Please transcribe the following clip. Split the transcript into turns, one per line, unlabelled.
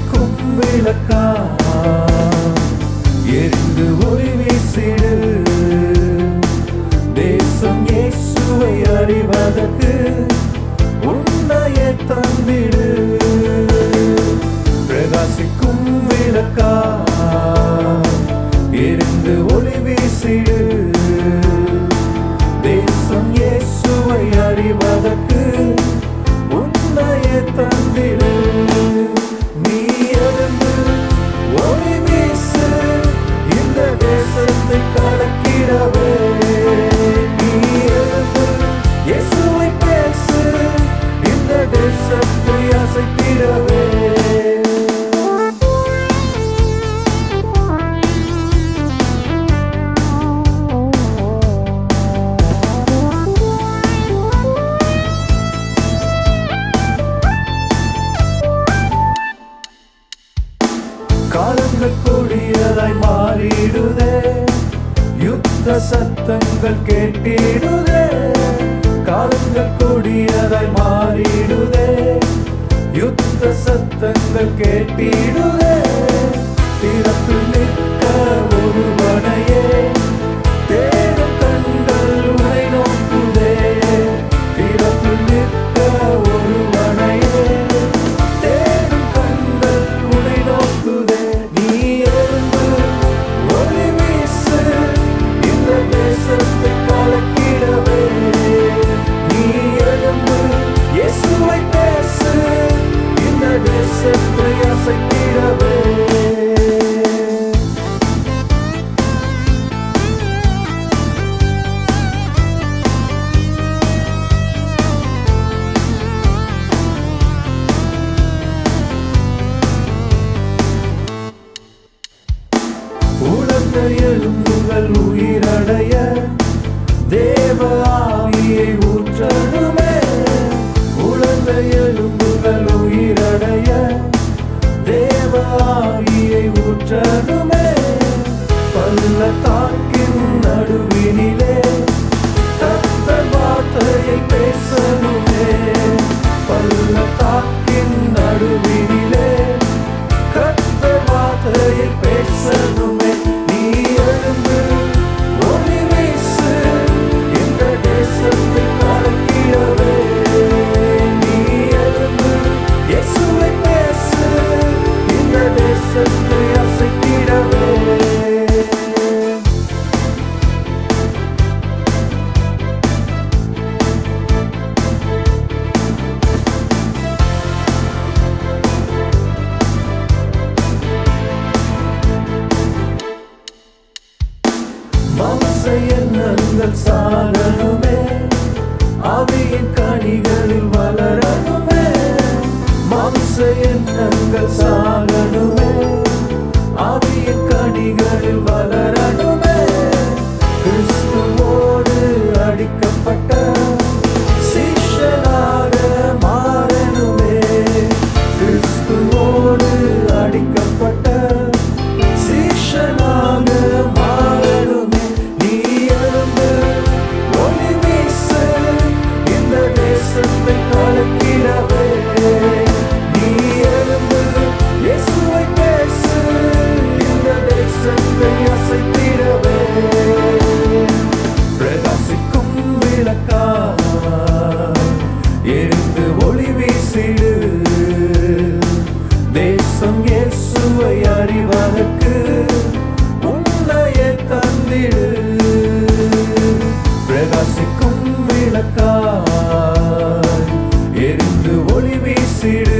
ஒளிக்கும் விளக்கா எரிந்து ஒளி வீசிடு. தேசம் இயேசுவை அறிவதற்கு உன்னையே தந்திடு. தேசத்தை அசைத்திடவே காலங்கள் கூடியதாய் மாறிடுதே. யுத்த சத்தங்கள் கேட்டிடுதே. കേൾപ്പിടുക. உடைய தேவ ஆவியை ஊற்றணுமே. உழந்த எலும்புகள் உயிரடைய தேவ ஆவியை ஊற்றணுமே பள்ளத்தாக்கின் நடுவினிலே அசைத்து அசைத்திடவே எண்ணங்கள் சாகணுமே. அவையின் கனிகளில் வளரணுமே மாம்ச எண்ணங்கள் சாகணும். விசுவாசம் இயேசுவை அறிவதற்கு உன்னையே தந்திடு. பிரகாசிக்கும் விளக்கா எரிந்து ஒளி வீசிடு.